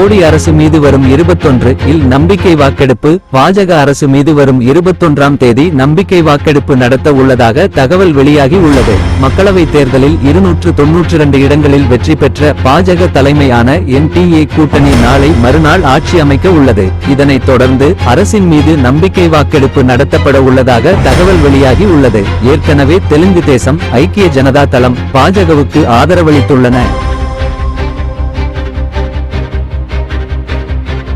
மோடி அரசு மீது வரும் இருபத்தொன்று இல் நம்பிக்கை வாக்கெடுப்பு பாஜக அரசு மீது வரும் இருபத்தொன்றாம் தேதி நம்பிக்கை வாக்கெடுப்பு நடத்த உள்ளதாக தகவல் வெளியாகி உள்ளது. மக்களவைத் தேர்தலில் இருநூற்று தொன்னூற்று இரண்டு இடங்களில் வெற்றி பெற்ற பாஜக தலைமையான என்டிஏ கூட்டணி நாளை மறுநாள் ஆட்சி அமைக்க உள்ளது. இதனைத் தொடர்ந்து அரசின் மீது நம்பிக்கை வாக்கெடுப்பு நடத்தப்பட உள்ளதாக தகவல் வெளியாகி உள்ளது. ஏற்கனவே தெலுங்கு தேசம் ஐக்கிய ஜனதா தளம் பாஜகவுக்கு ஆதரவளித்துள்ளன.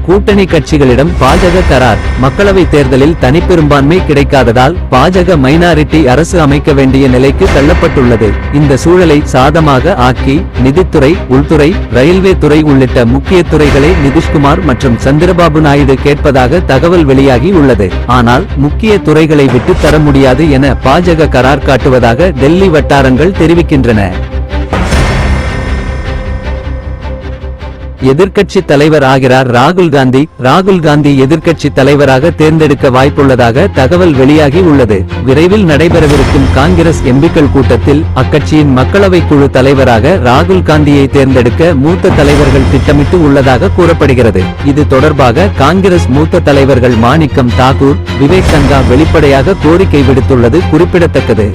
கூட்டணி கட்சிகளிடம் பாஜக கரார். மக்களவை தேர்தலில் தனிப்பெரும்பான்மை கிடைக்காததால் பாஜக மைனாரிட்டி அரசு அமைக்க வேண்டிய நிலைக்கு தள்ளப்பட்டுள்ளது. இந்த சூழலை சாதமாக ஆக்கி நிதித்துறை உள்துறை ரயில்வே துறை உள்ளிட்ட முக்கிய துறைகளை நிதிஷ்குமார் மற்றும் சந்திரபாபு நாயுடு கேட்பதாக தகவல் வெளியாகி உள்ளது. ஆனால் முக்கிய துறைகளை விட்டு தர முடியாது என பாஜக கரார் காட்டுவதாக டெல்லி வட்டாரங்கள் தெரிவிக்கின்றன. எதிர்க்கட்சி தலைவர் ஆகிறார் ராகுல் காந்தி. ராகுல் காந்தி எதிர்க்கட்சி தலைவராக தேர்ந்தெடுக்க வாய்ப்புள்ளதாக தகவல் வெளியாகி உள்ளது. விரைவில் நடைபெறவிருக்கும் காங்கிரஸ் எம்பிக்கள் கூட்டத்தில் அக்கட்சியின் மக்களவை குழு தலைவராக ராகுல் காந்தியை தேர்ந்தெடுக்க மூத்த தலைவர்கள் திட்டமிட்டு உள்ளதாக கூறப்படுகிறது. இது தொடர்பாக காங்கிரஸ் மூத்த தலைவர்கள் மாணிக்கம் தாக்கூர் விவேக் சங்கா வெளிப்படையாக கோரிக்கை விடுத்துள்ளது குறிப்பிடத்தக்கது.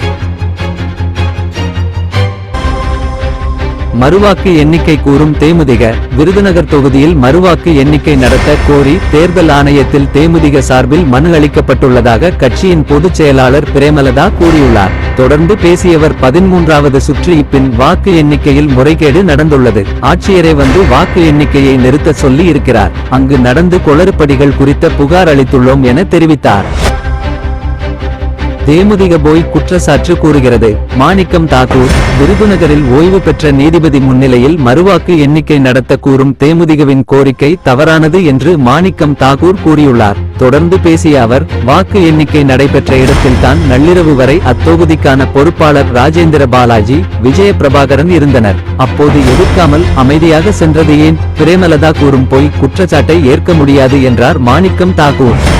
மறுவாக்கு எண்ணிக்கை கூறும் தேமுதிக விருதுநகர் தொகுதியில் மறுவாக்கு எண்ணிக்கை நடத்த கோரி தேர்தல் ஆணையத்தில் தேமுதிக சார்பில் மனு அளிக்கப்பட்டுள்ளதாக கட்சியின் பொதுச் செயலாளர் பிரேமலதா கூறியுள்ளார். தொடர்ந்து பேசியவர் பதிமூன்றாவது சுற்று இப்பின் வாக்கு எண்ணிக்கையில் முறைகேடு நடந்துள்ளது. ஆட்சியரே வந்து வாக்கு எண்ணிக்கையை நிறுத்த சொல்லி இருக்கிறார். அங்கு நடந்து குளறுபடிகள் குறித்த புகார் அளித்துள்ளோம் என தெரிவித்தார். தேமுதிக போய் குற்றச்சாட்டு கூறுகிறது. மாணிக்கம் தாக்கூர் விருதுநகரில் ஓய்வு பெற்ற நீதிபதி முன்னிலையில் மறுவாக்கு எண்ணிக்கை நடத்த கூறும் தேமுதிகவின் கோரிக்கை தவறானது என்று மாணிக்கம் தாக்கூர் கூறியுள்ளார். தொடர்ந்து பேசிய அவர் வாக்கு எண்ணிக்கை நடைபெற்ற இடத்தில்தான் நள்ளிரவு வரை அத்தொகுதிக்கான பொறுப்பாளர் ராஜேந்திர பாலாஜி விஜய பிரபாகரன் இருந்தனர். அப்போது எதிர்க்காமல் அமைதியாக சென்றது ஏன்? பிரேமலதா கூறும் போய் குற்றச்சாட்டை ஏற்க முடியாது என்றார் மாணிக்கம் தாக்கூர்.